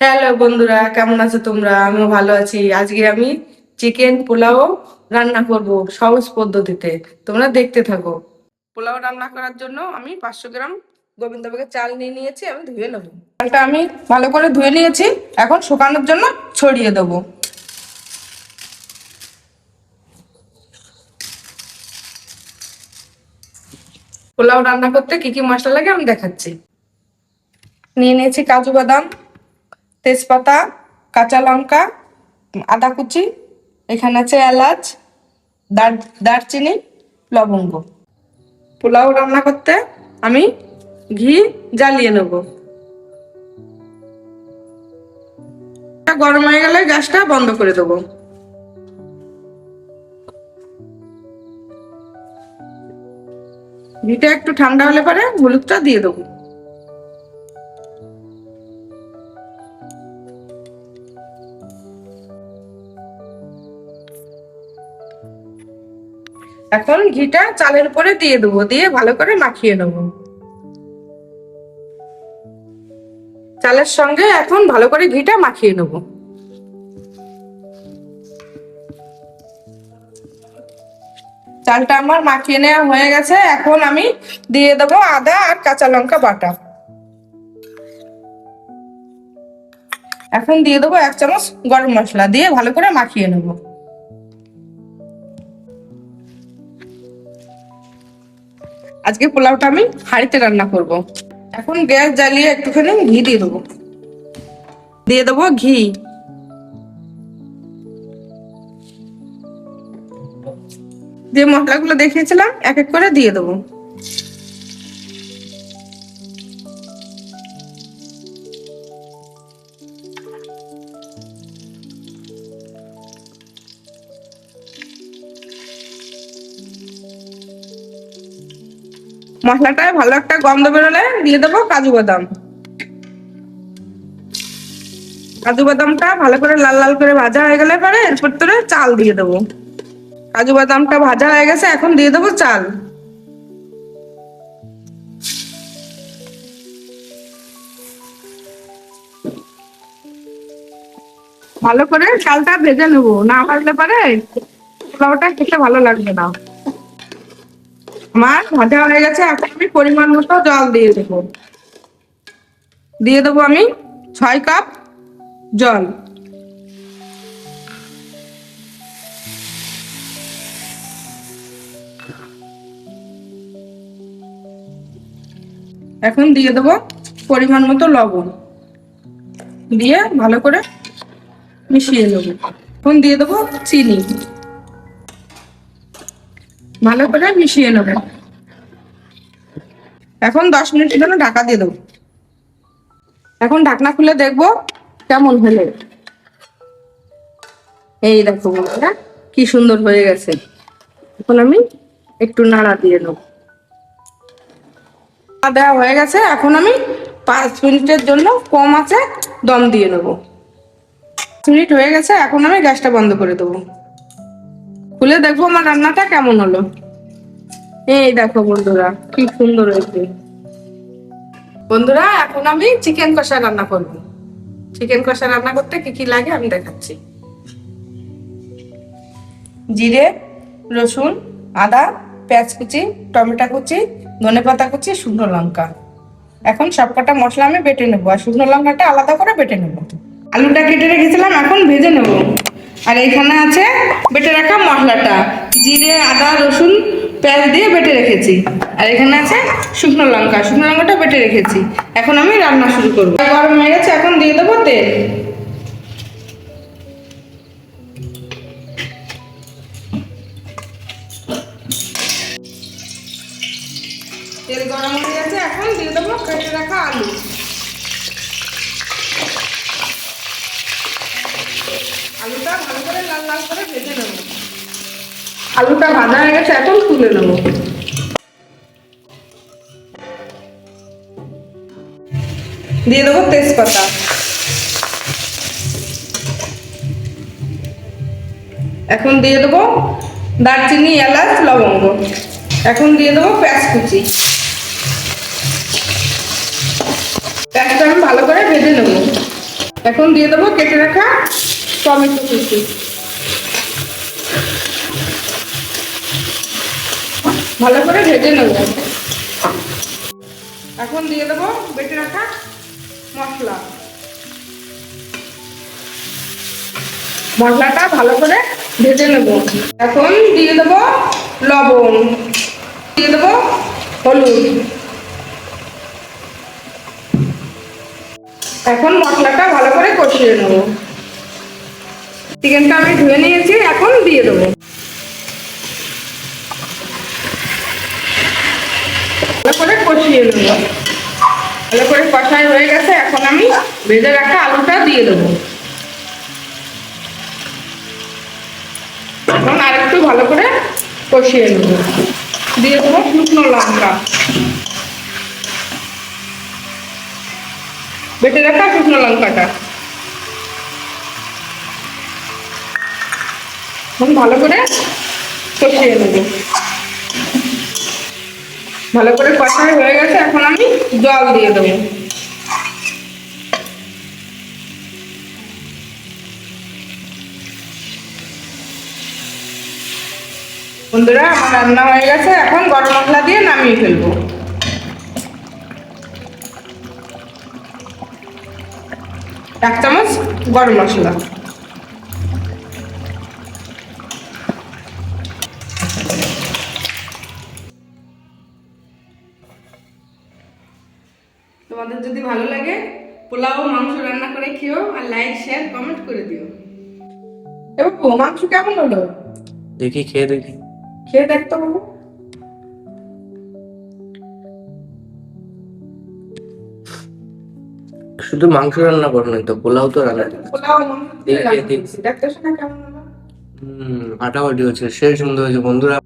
Hello বন্ধুরা, কেমন আছো তোমরা? আমিও ভালো আছি। আজকে আমি চিকেন পোলাও রান্না করব সহজ পদ্ধতিতে। তোমরা দেখতে থাকো। পোলাও রান্না করার জন্য আমি পাঁচশো গ্রাম গোবিন্দভোগের চাল নিয়ে নিয়েছি, আমি ধুয়ে নেব। চালটা আমি ভালো করে ধুয়ে নিয়েছি, এখন শুকানোর জন্য ছড়িয়ে দেবো। পোলাও রান্না করতে কি কি মশলা লাগে আমি দেখাচ্ছি। নিয়ে নিয়েছি কাজু বাদাম তেজপাতা, কাঁচা লঙ্কা, আদা কুচি, এখানে আছে এলাচ, দার- দারচিনি, লবঙ্গ। পোলাও রান্না করতে আমি ঘি জ্বালিয়ে নেব। গরম হয়ে গেলে গ্যাসটা বন্ধ করে দেবো। ঘিটা একটু ঠান্ডা হলে পরে হলুদটা দিয়ে দেবো। এখন ঘিটা চালের উপরে দিয়ে দেবো, দিয়ে ভালো করে মাখিয়ে নেব। চালের সঙ্গে এখন ভালো করে ঘিটা মাখিয়ে নেব। চালটা আমার মাখিয়ে নেওয়া হয়ে গেছে, এখন আমি দিয়ে দেবো আদা আর কাঁচা লঙ্কা বাটা। এখন দিয়ে দেবো এক চামচ গরম মশলা, দিয়ে ভালো করে মাখিয়ে নেব। আজকে পোলাওটা আমি হাঁড়িতে রান্না করব। এখন গ্যাস জ্বালিয়ে একটুখানি ঘি দিয়ে দেবো। দিয়ে দেবো ঘি। যে মশলাগুলো দেখিয়েছিলাম, এক এক করে দিয়ে দেবো। মশলাটায় ভালো একটা গন্ধ বেরোলে দিয়ে দেবো কাজু বাদাম। কাজু বাদামটা ভালো করে লাল লাল করে ভাজা হয়ে গেলে পরে এরপর তোরে চাল দিয়ে দেবো। কাজু বাদামটা ভাজা হয়ে গেছে, এখন দিয়ে দেবো চাল। ভালো করে চালটা ভেজে নেব, না ভাজলে পারে পোলাওটা খেতে ভালো লাগবে না। আমার ভাজা হয়ে গেছে, এখন আমি পরিমাণ মতো জল দিয়ে দেবো। দিয়ে দেবো আমি ছয় কাপ জল। এখন দিয়ে দেবো পরিমাণ মতো লবণ। দিয়ে ভালো করে মিশিয়ে নেব। এখন দিয়ে দেবো চিনি। ভালো করে মিশিয়ে নেব। এখন দশ মিনিটের জন্য ঢাকা দিয়ে দেবো। এখন ঢাকনা খুলে দেখব কেমন হলে। এই দেখো বন্ধুরা, কি সুন্দর হয়ে গেছে। এখন আমি একটু নাড়া দিয়ে নেব। দেওয়া হয়ে গেছে, এখন আমি পাঁচ মিনিটের জন্য কম আছে দম দিয়ে নেব। মিনিট হয়ে গেছে, এখন আমি গ্যাসটা বন্ধ করে দেবো। খুলে দেখব আমার রান্নাটা কেমন হলো। এই দেখো বন্ধুরা, কি সুন্দর হয়েছে। বন্ধুরা, এখন আমি চিকেন কষা রান্না করব। চিকেন কষা রান্না করতে কি কি লাগে আমি দেখাচ্ছি। জিরে, রসুন, আদা, পেঁয়াজ কুচি, টমেটো কুচি, ধনে পাতা কুচি, শুকনো লঙ্কা। এখন সবকটা মশলা আমি বেটে নেব, আর শুকনো লঙ্কাটা আলাদা করে বেটে নেব। আলুটা কেটে রেখেছিলাম, এখন ভেজে নেব। আর এখানে আছে বেটে রাখা মশলাটা। জিরে, আদা, রসুন পেঁয়াজ দিয়ে বেটে রেখেছি। আর এখানে আছে শুকনো লঙ্কা। শুকনো লঙ্কাটা বেটে রেখেছি। এখন আমি রান্না শুরু করব। গরম হয়ে গেছে, এখন দিয়ে দেবো তেল। আলুটা ভাজা হয়ে গেছে, এখন তুলে নেব। দিয়ে দেবো তেজপাতা। এখন দিয়ে দেবো দারচিনি, এলাচ, লবঙ্গ। এখন দিয়ে দেবো পেঁয়াজ কুচি। পেঁয়াজটা আমি ভালো করে ভেজে নেব। এখন দিয়ে দেবো কেটে রাখা টমেটো কুচি। ভালো করে ভেজে নেব। এখন দিয়ে দেবো বেটে রাখা মশলা। মশলাটা ভালো করে ভেজে নেব। এখন দিয়ে দেবো লবণ। দিয়ে দেবো হলুদ। এখন মশলাটা ভালো করে কষিয়ে নেব। চিকেনটা আমি ধুয়ে নিয়েছি, এখন দিয়ে দেবো। ভালো করে কষিয়ে নেব। ভালো করে কষাই হয়ে গেছে, এখন আমি ভেজে রাখা আলুটা দিয়ে দেবো। এখন আরেকটু ভালো করে কষিয়ে নেব। দিয়ে দেবো শুকনো লঙ্কা। বেটে রাখা শুকনো লঙ্কাটা। এখন ভালো করে কষিয়ে নেব। ভালো করে কষাই হয়ে গেছে, এখন আমি জল দিয়ে দেবো। বন্ধুরা, আমার রান্না হয়ে গেছে, এখন গরম মশলা দিয়ে নামিয়ে ফেলব। এক চামচ গরম মশলা। তোমাদের যদি ভালো লাগে পোলাও মাংস রান্না করে খেও আর লাইক শেয়ার কমেন্ট করে দিও। এবার মাংস কেমন হলো? দেখি খেয়ে দেখি। খেয়ে দেখতো বাবু শুধু মাংস রান্না করো না তো পোলাও তো রান্না পোলাও শোনা কেমন হলো? হম ফাটাফাটি হচ্ছে সেই সুন্দর হয়েছে। বন্ধুরা